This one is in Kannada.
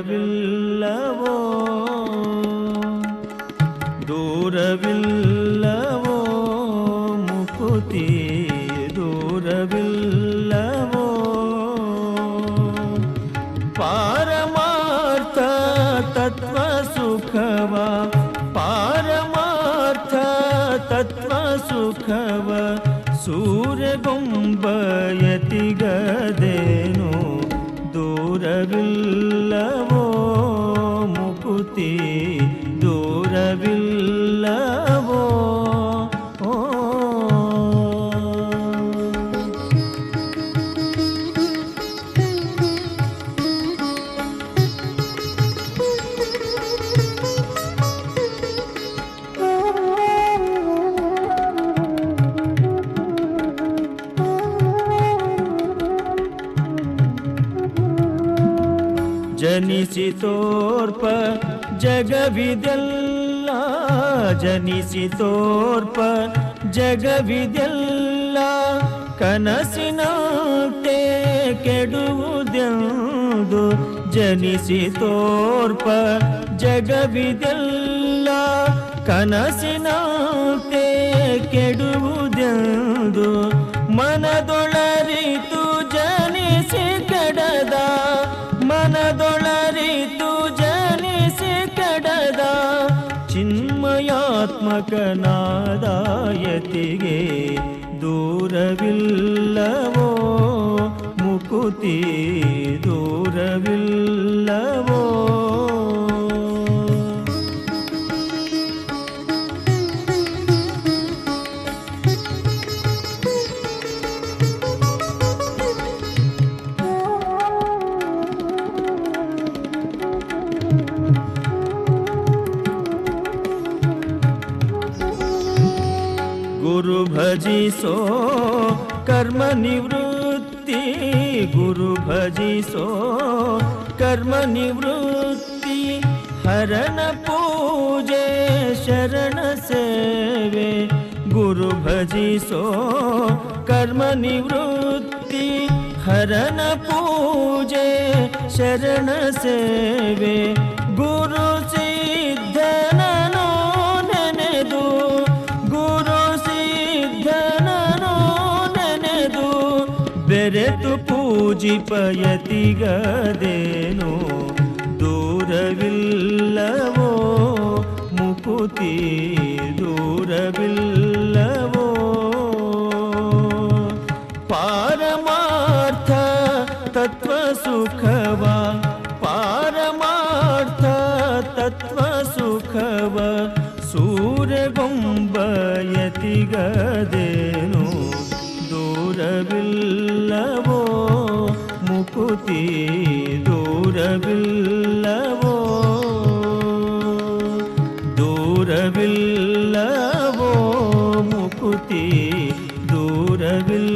ദൂരവില്ലവോ ദൂരവില്ല ಸೂರ್ಯಗೊಂಬಯತಿಗದೇನು ಜನಿಸಿ ತೋರ್ಪ ಜಗವಿದೆಲ್ಲ ಜನಿಸಿ ತೋರ್ಪ ಜಗವಿದೆಲ್ಲ ಕನಸಿನಂತೆ ಕೆಡುವುದೆಂದು ಜನಿಸಿ ತೋರ್ಪ ಜಗವಿದೆಲ್ಲ ಕನಸಿನಂತೆ ಕೆಡುವುದೆಂದು ಮನದೊಳರಿತು ಚಿನ್ಮಯಾತ್ಮಕನಾದಾಯತಿಗೆ ದೂರವಿಲ್ಲವೋ ಮುಕುತಿ गुरु भजी सो, कर्म निवृत्ति, गुरु भजी सो, कर्म निवृत्ति, हरण पूजे, शरण सेवे। गुरु भजी सो, कर्म निवृत्ति, हरण पूजे, शरण सेवे। गुरु से ಬೆರೆತು ಪೂಜಿಪಯತಿಗದೇನು ದೂರವಿಲ್ಲವೋ ಮುಕುತಿ ದೂರವಿಲ್ಲವೋ ಪಾರಮಾರ್ಥ ತತ್ವ ಸುಖವ ಪಾರಮಾರ್ಥ ತತ್ವ ಸುಖವ ಸೂರ್ಯಗೊಂಬಯತಿಗದೇನು దూరవిల్లవో ముకుతి దూరవిల్లవో. దూరవిల్లవో ముకుతి దూరవిల్ల